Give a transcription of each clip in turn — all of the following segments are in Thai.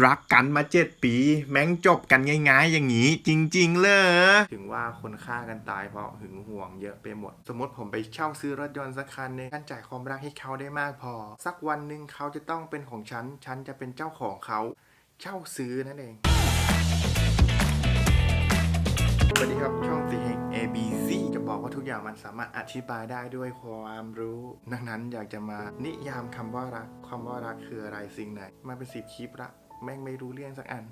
รักกันมาเจ็ดปี แม่งจบกันง่ายๆ อย่างนี้ จริง ๆ เลย ถึงว่าคนฆ่ากันตายเพราะหึงหวงเยอะไปหมด สมมติผมไปเช่าซื้อรถยนต์สักคันหนึงการจ่ายความรักให้เขาได้มากพอ สักวันหนึ่งเขาจะต้องเป็นของฉัน ฉันจะเป็นเจ้าของเขา เช่าซื้อนั่นเองสวัสดีครับ ช่องสีเฮง ABC จะบอกว่าทุกอย่างมันสามารถอธิบายได้ด้วยความรู้ ดังนั้นอยากจะมานิยามคำว่ารักคำว่ารักคืออะไรสิ่งไหนมาเป็นสิบคลิปละ แม่งไม่รู้เรื่องสักอัน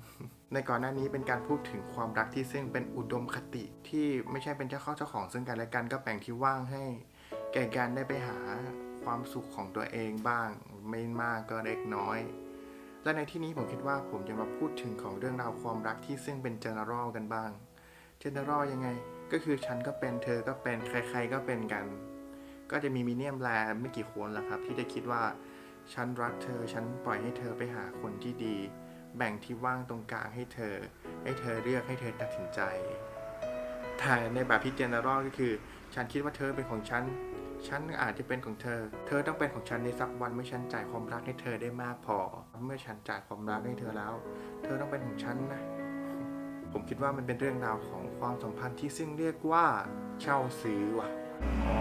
ในก่อนหน้านี้เป็นการพูดถึงความรักที่ซึ่งเป็นอุดมคติที่ไม่ใช่เป็นเจ้าข้าเจ้าของซึ่งกันและกันก็แบ่งที่ว่างให้ แก่การได้ไปหาความสุขของตัวเองบ้าง ไม่มากก็เล็กน้อย และในที่นี้ผมคิดว่าผมจะมาพูดถึงของเรื่องราวความรักที่ซึ่งเป็น general กันบ้าง general ยังไง ก็คือฉันก็เป็นเธอก็เป็นใคร ๆก็เป็นกัน ก็จะมีมิเนียมแลไม่กี่คนละครับ ที่จะคิดว่าฉันรักเธอ ฉันปล่อยให้เธอไปหาคนที่ดี แบ่งที่ว่างตรงกลางให้เธอ ให้เธอเลือกให้เธอตัดสินใจแต่ในแบบที่ general ก็คือ ฉันคิดว่าเธอเป็นของฉัน ฉันอาจจะเป็นของเธอ เธอต้องเป็นของฉันในสักวันเมื่อฉันจ่ายความรักให้เธอได้มากพอ เมื่อฉันจ่ายความรักให้เธอแล้ว เธอต้องเป็นของฉันนะ ผมคิดว่ามันเป็นเรื่องราวของความสัมพันธ์ที่ซึ่งเรียกว่าเช่าซื้อว่ะอ๋อ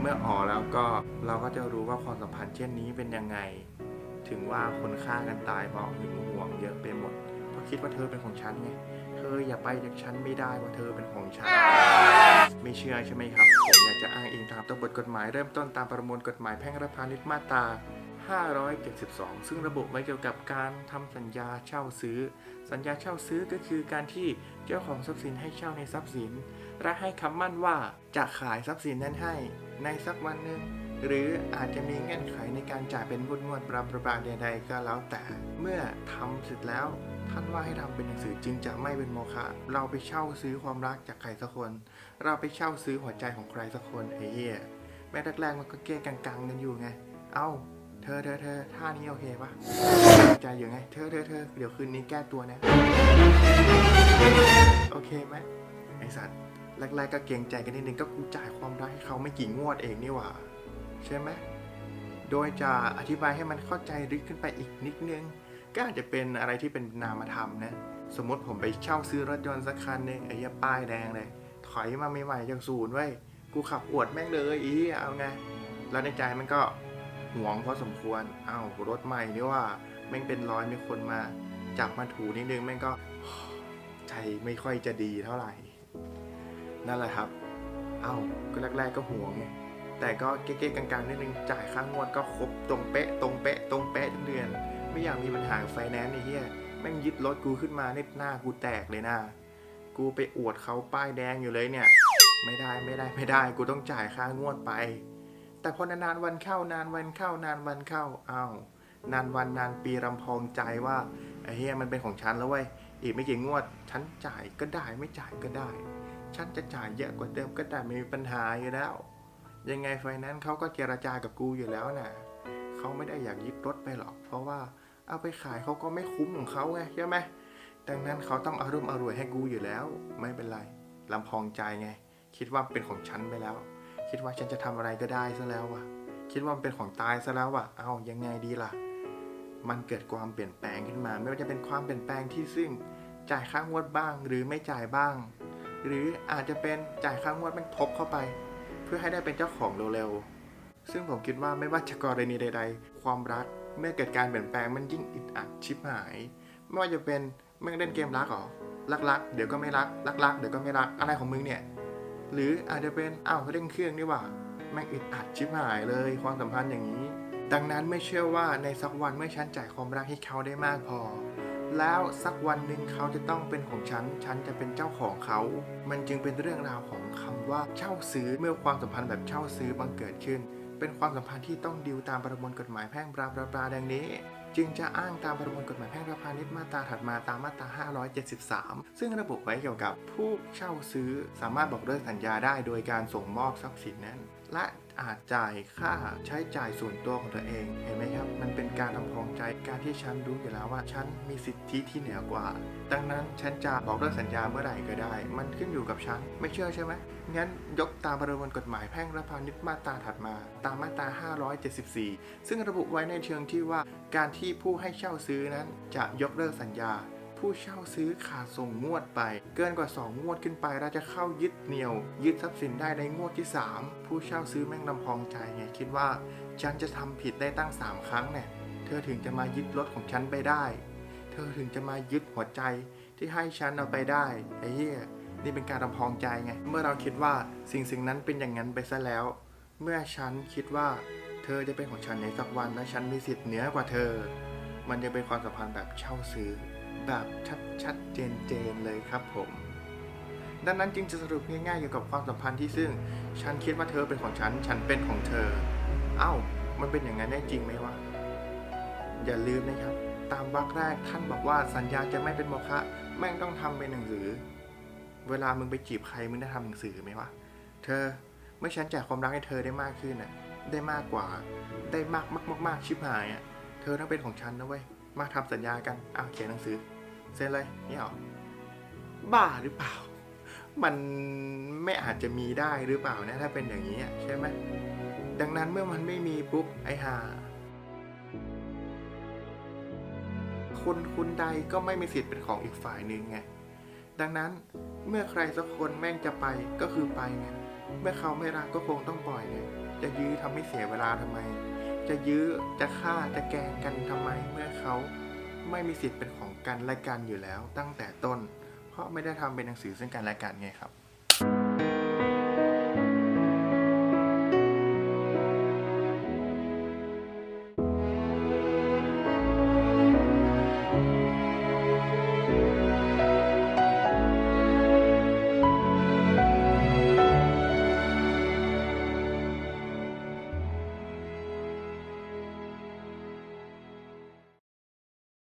เมื่ออ๋อแล้วก็เราก็จะรู้ว่าความสัมพันธ์เช่นนี้เป็นยังไง ถึงว่าคนฆ่ากันตายเพราะหึง เยอะไปหมด เพราะคิดว่าเธอเป็นของฉันไง เธออย่าไปจากฉันไม่ได้เพราะเธอเป็นของฉัน ไม่เชื่อใช่ไหมครับ ผมอยากจะอ้างอิงตามตัวบทกฎหมายเริ่มต้นตามประมวลกฎหมายแพ่งและพาณิชย์มาตรา572 ซึ่งระบุไว้เกี่ยวกับการทำสัญญาเช่าซื้อ สัญญาเช่าซื้อก็คือการที่เจ้าของทรัพย์สินให้เช่าในทรัพย์สิน และให้คำมั่นว่าจะขายทรัพย์สินนั้นให้ในสักวันหนึ่ง หรืออาจจะมีเงื่อนไขในการจ่ายเป็นงวดงวดประประบาใดๆ ก็แล้วแต่ เมื่อทำเสร็จแล้วท่านว่าให้ทำเป็นหนังสือจึงจะไม่เป็นโมฆะเราไปเช่าซื้อความรักจากใครสักคน เราไปเช่าซื้อหัวใจของใครสักคนไอ้เหี้ยแม้แรกๆมันก็เก้กังๆกันอยู่ไง เอ้าเธอเธอเธอท่านี้โอเคปะใจอยู่ไง เธอเธอเธอเดี๋ยวคืนนี้แก้ตัวนะ โอเคไหมไอสัตว์แรกๆก็เกรงใจกันนิดนึงก็กูจ่ายความรักให้เขาไม่กี่งวดเองนี่หว่า ใช่ไหมโดยจะอธิบายให้มันเข้าใจลึกขึ้นไปอีกนิดนึง ก็อาจจะเป็นอะไรที่เป็นนามธรรมนะ สมมติผมไปเช่าซื้อรถยนต์สักคันหนึงไอ้ป้ายแดงเลย ถอยมาใหม่ๆจากศูนย์ไว้กูขับอวดแม่งเลยอีเอาไง แล้วในใจมันก็หวงพอสมควร เอ้ารถใหม่นี่ว่าแม่งเป็นร้อยมีคนมา จับมาถูนิดนึงแม่งก็ใจไม่ค่อยจะดีเท่าไหร่ นั่นแหละครับ เอ้าก็แรก ๆก็ห่วงไง แต่ก็เก๊ๆกลางๆนิดนึงจ่ายค่างวดก็ครบตรงเป๊ะตรงเป๊ะตรงเป๊ะทุกเดือน ไม่อยากมีปัญหาไฟแนนซ์ไอ้เหี้ยแม่งยึดรถกูขึ้นมาเน็ตหน้ากูแตกเลยนะกูไปอวดเขาป้ายแดงอยู่เลยเนี่ย ไม่ได้ไม่ได้ไม่ได้กูต้องจ่ายค่างวดไป แต่พอนานๆวันเข้านานวันเข้านานวันเข้าอ้าวนานวันนานปีรำพองใจว่าไอ้เฮียมันเป็นของฉันแล้วเว้ยอีกไม่กี่งวดฉันจ่ายก็ได้ไม่จ่ายก็ได้ ฉันจะจ่ายเยอะกว่าเดิมก็ได้ไม่มีปัญหาอยู่แล้ว ยังไงไฟแนนซ์เขาก็เจราจากับกูอยู่แล้วน่ะเขาไม่ได้อยากยึดรถไปหรอก เพราะว่าเอาไปขายเขาก็ไม่คุ้มของเขาไงใช่ไหมดังนั้นเขาต้องอารุ่มอร่วยให้กูอยู่แล้ว ไม่เป็นไรลำพองใจไง คิดว่าเป็นของฉันไปแล้ว คิดว่าฉันจะทำอะไรก็ได้ซะแล้ววะคิดว่ามันเป็นของตายซะแล้ววะเอายังไงดีล่ะ มันเกิดความเปลี่ยนแปลงขึ้นมา ไม่ว่าจะเป็นความเปลี่ยนแปลงที่ซึ่งจ่ายค่างวดบ้างหรือไม่จ่ายบ้าง หรืออาจจะเป็นจ่ายค่างวดมันทบเข้าไป พื่อให้ได้เป็นเจ้าของเร็วๆ ซึ่งผมคิดว่าไม่ว่าจะกรณีใด ๆ ความรักเมื่อเกิดการเปลี่ยนแปลงมันยิ่งอึดอัดชิบหาย ไม่ว่าจะเป็นมึงเล่นเกมรักหรอรักๆ เดี๋ยวก็ไม่รักรักๆเดี๋ยวก็ไม่รักอะไรของมึงเนี่ยหรืออาจจะเป็นอ้าวเร่งเครื่องนี่ว่าแม่งอึดอัดชิบหายเลยความสัมพันธ์อย่างนี้ ดังนั้นไม่เชื่อว่าในสักวันเมื่อฉันจ่ายความรักให้เขาได้มากพอ แล้วสักวันหนึ่งเขาจะต้องเป็นของฉัน ฉันจะเป็นเจ้าของเขา มันจึงเป็นเรื่องราวของ ว่าเช่าซื้อเมื่อความสัมพันธ์แบบเช่าซื้อบังเกิดขึ้น เป็นความสัมพันธ์ที่ต้องดิวตามประมวลกฎหมายแพ่งปราบปราปราดังนี้ จึงจะอ้างตามประมวลกฎหมายแพ่งและพาณิชย์มาตราถัดมาตามมาตรา 573 ซึ่งระบุไว้เกี่ยวกับผู้เช่าซื้อสามารถบอกเลิกสัญญาได้โดยการส่งมอบทรัพย์สินนั้น และอาจจ่ายค่าใช้จ่ายส่วนตัวของตัวเอง เห็นไหมครับ มันเป็นการทำพองใจการที่ฉันรู้อยู่แล้วว่าฉันมีสิทธิที่เหนือกว่า ดังนั้นฉันจะบอกเลิกสัญญาเมื่อไหร่ก็ได้ มันขึ้นอยู่กับฉัน ไม่เชื่อใช่ไหมงั้นยกตามประมวลกฎหมายแพ่งและพาณิชย์มาตราถัดมา ตามมาตรา 574 ซึ่งระบุไว้ในเชิงที่ว่า การที่ผู้ให้เช่าซื้อนั้นจะยกเลิกสัญญา ผู้เช่าซื้อขาดส่งงวดไป เกินกว่า 2 งวดขึ้นไปเราจะเข้ายึดเหนี่ยว ยึดทรัพย์สินได้ในงวดที่ 3 ผู้เช่าซื้อแม่งลำพองใจไงคิดว่า ฉันจะทำผิดได้ตั้ง 3 ครั้งเนี่ยเธอถึงจะมายึดรถของฉันไปได้ เธอถึงจะมายึดหัวใจที่ให้ฉันเอาไปได้ไอ้เหี้ยนี่เป็นการลำพองใจไง เมื่อเราคิดว่าสิ่งสิ่งนั้นเป็นอย่างนั้นไปซะแล้ว เมื่อฉันคิดว่าเธอจะเป็นของฉันในสักวันและฉันมีสิทธิ์เหนือกว่าเธอ มันจะเป็นความสัมพันธ์แบบเช่าซื้อ แบบชัดชัดๆเจนเจนๆ เลยครับผม ดังนั้นจึงจะสรุปง่ายๆเกี่ยวกับความสัมพันธ์ที่ซึ่ง ฉันคิดว่าเธอเป็นของฉัน ฉันเป็นของเธอ เอ้า มันเป็นอย่างนั้นได้จริงไหมวะ อย่าลืมนะครับ ตามวรรคแรกท่านบอกว่าสัญญาจะไม่เป็นโมฆะแม่งต้องทำเป็นหนังสือ เวลามึงไปจีบใครมึงได้ทำหนังสือไหมวะ เธอ เมื่อฉันแจกความรักให้เธอได้มากขึ้นน่ะ ได้มากกว่า ได้มากมากมากชิบหายอะ เธอต้องเป็นของฉันนะเว้ย มาทำสัญญากัน เอาเขียนหนังสือ เซ็นเลยนี่เหรอบ้าหรือเปล่า มันไม่อาจจะมีได้หรือเปล่านะ ถ้าเป็นอย่างนี้ใช่ไหมดังนั้นเมื่อมันไม่มีปุ๊บไอ้ห่าคนคุณใดก็ไม่มีสิทธิ์เป็นของอีกฝ่ายหนึ่งไง ดังนั้นเมื่อใครสักคนแม่งจะไปก็คือไปไง เมื่อเขาไม่รักก็คงต้องปล่อยไง จะยื้อทำให้เสียเวลาทำไม จะยื้อจะฆ่าจะแกงกันทำไม เมื่อเขาไม่มีสิทธิ์เป็นของ กันและกันอยู่แล้วตั้งแต่ต้น เพราะไม่ได้ทำเป็นหนังสือซึ่งกันและกันไงครับ